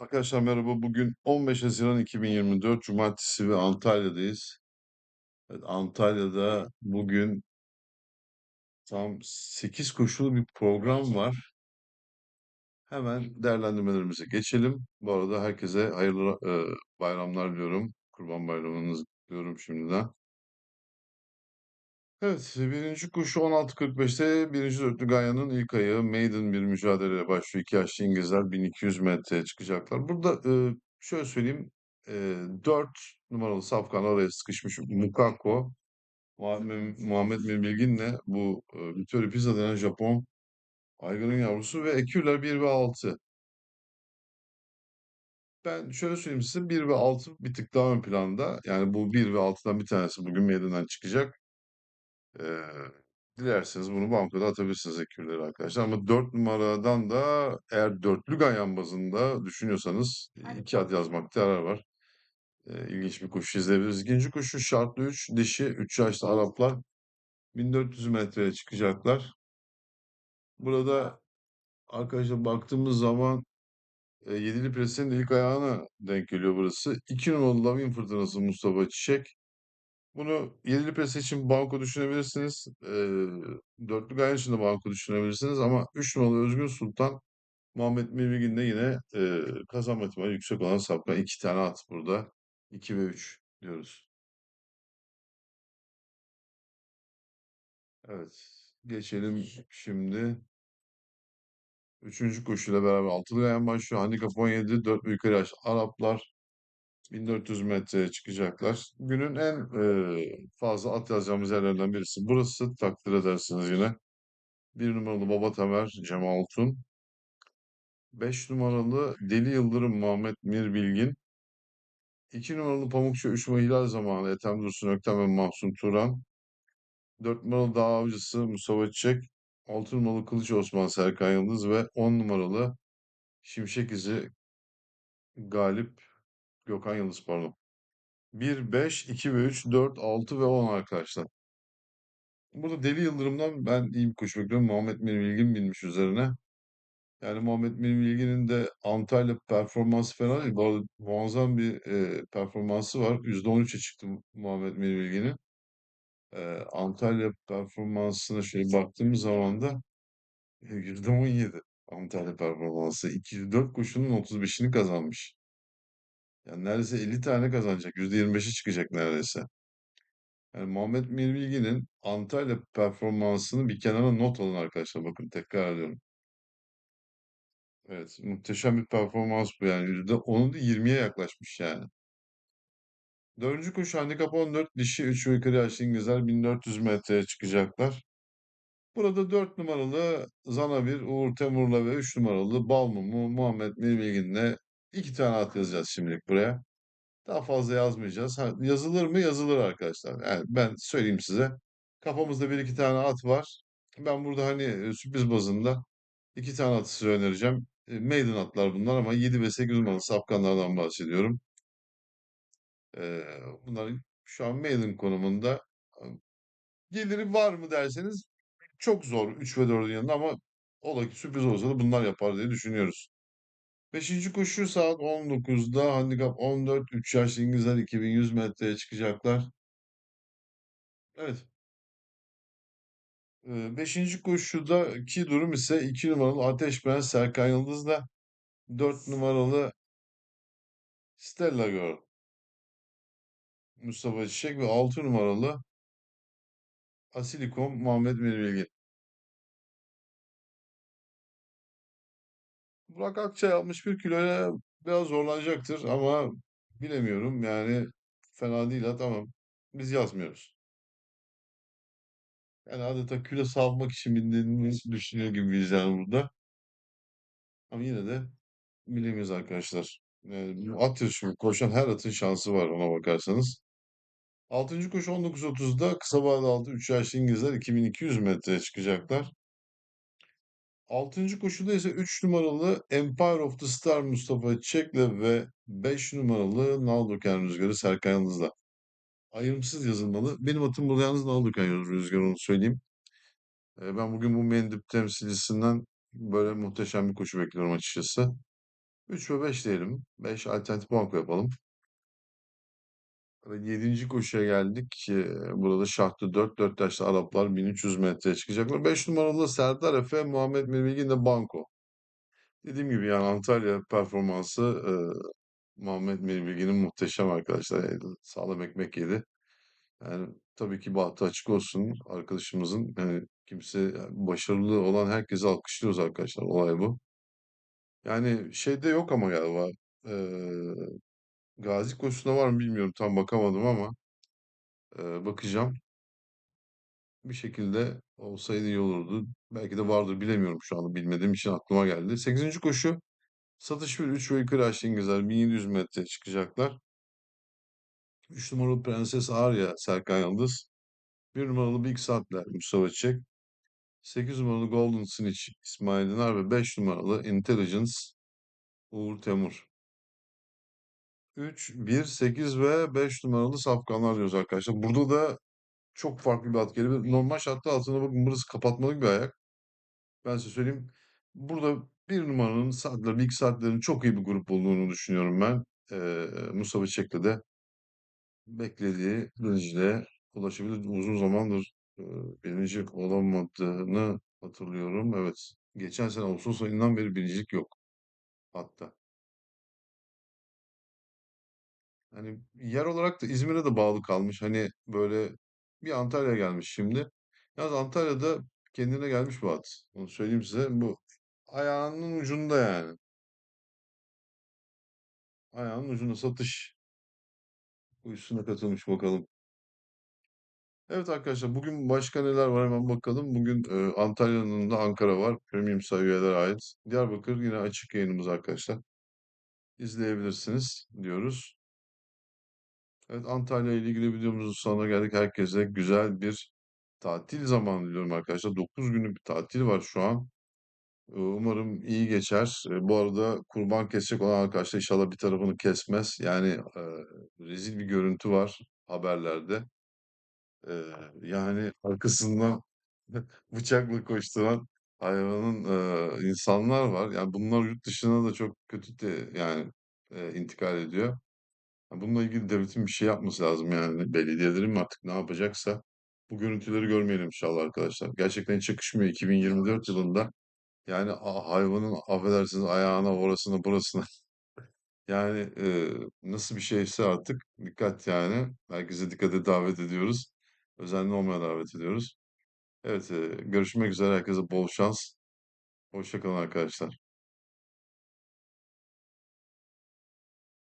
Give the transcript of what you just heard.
Arkadaşlar merhaba. Bugün 15 Haziran 2024 Cumartesi ve Antalya'dayız. Evet, Antalya'da bugün tam 8 koşulu bir program var. Hemen değerlendirmelerimize geçelim. Bu arada herkese hayırlı e, bayramlar diliyorum. Kurban Bayramınızı diliyorum şimdiden. Evet, birinci koşu 16.45'te birinci dörtlü Ganya'nın ilk ayağı Maiden bir mücadeleye başlıyor. İki yaşlı İngilizler 1200 metreye çıkacaklar. Burada e, şöyle söyleyeyim. E, 4 numaralı Safkan araya sıkışmış Mukako. Muhammed, Muhammed Bilgin'le bu e, Vittorio Pizza denen Japon aygırın yavrusu ve ekürler 1 ve 6. Ben şöyle söyleyeyim size 1 ve 6 bir tık daha ön planda. Yani bu 1 ve 6'dan bir tanesi bugün meydandan çıkacak. Ee, dilerseniz bunu bankada atabilirsiniz ekürleri arkadaşlar. Ama 4 numaradan da eğer dörtlü ganyan bazında düşünüyorsanız iki ad yazmakta yarar var. Ee, ilginç bir koşu izleyebiliriz. İkinci koşu şartlı 3 dişi 3 yaşlı Araplar 1400 metreye çıkacaklar. Burada arkadaşlar baktığımız zaman e, Yedili Pres'in ilk ayağına denk geliyor burası. 2 numaralı Lavin Fırtınası Mustafa Çiçek. Bunu yedili pres için banko düşünebilirsiniz. Dörtlü ganyan için de banko düşünebilirsiniz ama 3 numaralı Özgün Sultan Muhammed Mirmig'in de yine eee kazanma ihtimali yüksek olan safkan. iki tane at burada. 2 ve 3 diyoruz. Evet. Geçelim şimdi. Üçüncü koşuyla beraber altılı ganyan başlıyor. Handikap 17. 4 ve yukarı yaş Araplar 1400 metreye çıkacaklar. Günün en eee, fazla at yazacağımız yerlerden birisi. Burası takdir edersiniz yine. Bir numaralı Baba Tamer Cemal Tun. Beş numaralı Deli Yıldırım Muhammed Mir Bilgin. İki numaralı Pamukçu Üç Hilal Zamanı Ethem Dursun Öktem ve Mahsun Turan. Dört numaralı Dağ Avcısı Mustafa Çiçek. Altı numaralı Kılıç Osman Serkan Yıldız ve on numaralı Şimşek İzi Galip Gökhan Yıldız pardon. 1, 5, 2 ve 3, 4, 6 ve 10 arkadaşlar. Burada Deli Yıldırım'dan ben iyi bir koşu bekliyorum. Muhammed Mir Bilgin binmiş üzerine. Yani Muhammed Mir Bilgin'in de Antalya performansı fena değil. Bu arada muazzam bir e, performansı var. %13'e çıktı Muhammed Mir Bilgin'in. E, Antalya performansına şöyle baktığımız zaman da e, %17 Antalya performansı. 204 koşunun 35'ini kazanmış. Yani neredeyse 50 tane kazanacak. %25'e çıkacak neredeyse. Yani Muhammed Mir Bilgin'in Antalya performansını bir kenara not alın arkadaşlar. Bakın tekrar ediyorum. Evet, muhteşem bir performans bu yani. %10'u da 20'ye yaklaşmış yani. Dördüncü koşu handikap 14 dişi 3 ve yukarı yaşlı İngilizler 1400 metreye çıkacaklar. Burada 4 numaralı Zanavir Uğur Temur'la ve 3 numaralı Balmumu Muhammed Mirbilgin'le iki tane at yazacağız şimdilik buraya. Daha fazla yazmayacağız. Ha, yazılır mı? Yazılır arkadaşlar. Yani ben söyleyeyim size. Kafamızda bir iki tane at var. Ben burada hani e, sürpriz bazında iki tane atı size önereceğim. E, Maiden atlar bunlar ama 7 ve 8 numaralı safkanlardan bahsediyorum. E, bunların şu an maiden konumunda. Geliri var mı derseniz çok zor 3 ve 4'ün yanında ama ola ki sürpriz olsa da bunlar yapar diye düşünüyoruz. Beşinci koşu saat 19'da handikap 14 3 yaşlı İngilizler 2100 metreye çıkacaklar. Evet. Ee, Beşinci koşudaki durum ise 2 numaralı Ateş Prens Serkan Yıldız'la 4 numaralı Stella Girl Mustafa Çiçek ve 6 numaralı Asilikom Muhammed Mirbilgin. Burak Akçay 61 kiloya biraz zorlanacaktır ama bilemiyorum yani fena değil ha tamam. Biz yazmıyoruz. Yani adeta kilo salmak için bindiğini düşünüyor gibiyiz yani burada. Ama yine de bilemiyoruz arkadaşlar. Yani at yarışı koşan her atın şansı var ona bakarsanız. Altıncı koşu 19.30'da kısa vade altı 3 yaşlı İngilizler 2200 metreye çıkacaklar. Altıncı koşuda ise 3 numaralı Empire of the Star Mustafa Çek'le ve 5 numaralı Naldoken Rüzgarı Serkan Yıldız'la. Ayrımsız yazılmalı. Benim atım burada yalnız Naldoken Rüzgarı onu söyleyeyim. Ee, ben bugün bu Mendip temsilcisinden böyle muhteşem bir koşu bekliyorum açıkçası. 3 ve 5 diyelim. 5 alternatif banko yapalım. Ve 7. koşuya geldik. Burada şartlı 4, 4 yaşlı Araplar 1300 metreye çıkacaklar. 5 numaralı Serdar Efe, Muhammed Mirbilgin de banko. Dediğim gibi yani Antalya performansı e, Muhammed Mirbilgin'in muhteşem arkadaşlar. Yani sağlam ekmek yedi. Yani tabii ki bahtı açık olsun arkadaşımızın. Yani kimse başarılı olan herkesi alkışlıyoruz arkadaşlar. Olay bu. Yani şeyde yok ama galiba. eee, Gazi koşusunda var mı bilmiyorum. Tam bakamadım ama eee, bakacağım. Bir şekilde olsaydı iyi olurdu. Belki de vardır bilemiyorum şu anda. Bilmediğim için aklıma geldi. Sekizinci koşu. Satış bir 3 ve yukarı aşağı İngilizler 1700 metre çıkacaklar. 3 numaralı Prenses Arya Serkan Yıldız. 1 numaralı Big Saatler Mustafa Çiçek. 8 numaralı Golden Snitch İsmail Dinar ve 5 numaralı Intelligence Uğur Temur. 3, 1, 8 ve 5 numaralı safkanlar diyoruz arkadaşlar. Burada da çok farklı bir at geliyor. Normal şartlar altında bakın burası kapatmalık bir ayak. Ben size söyleyeyim. Burada bir numaranın saatler, ilk saatlerin çok iyi bir grup olduğunu düşünüyorum ben. Ee, Mustafa Çek'le de beklediği birinciliğe ulaşabilir. Uzun zamandır e, birinci olamadığını hatırlıyorum. Evet. Geçen sene Ağustos ayından beri birincilik yok hatta. Hani yer olarak da İzmir'e de bağlı kalmış. Hani böyle bir Antalya'ya gelmiş şimdi. Yalnız Antalya'da kendine gelmiş bu at. Onu söyleyeyim size. Bu ayağının ucunda yani. Ayağının ucunda satış kuyusuna katılmış bakalım. Evet arkadaşlar bugün başka neler var hemen bakalım. Bugün e, Antalya'nın da Ankara var. Premium sayı üyeler ait. Diyarbakır yine açık yayınımız arkadaşlar. İzleyebilirsiniz diyoruz. Evet Antalya ile ilgili videomuzun sonuna geldik. Herkese güzel bir tatil zamanı diliyorum arkadaşlar. 9 günlük bir tatil var şu an. Ee, Umarım iyi geçer. Ee, Bu arada kurban kesecek olan arkadaşlar inşallah bir tarafını kesmez. Yani e, rezil bir görüntü var haberlerde. Ee, yani arkasından bıçakla koşturan hayvanın e, insanlar var. Yani bunlar yurt dışına da çok kötü de yani e, intikal ediyor. Bununla ilgili devletin bir şey yapması lazım yani. Belediyelerin mi artık ne yapacaksa bu görüntüleri görmeyelim inşallah arkadaşlar. Gerçekten hiç yakışmıyor 2024 yılında. Yani hayvanın affedersiniz ayağına orasına burasına yani e, nasıl bir şeyse artık dikkat yani. Herkese dikkate davet ediyoruz. Özenli olmaya davet ediyoruz. Evet e, görüşmek üzere herkese bol şans. Hoşça kalın arkadaşlar.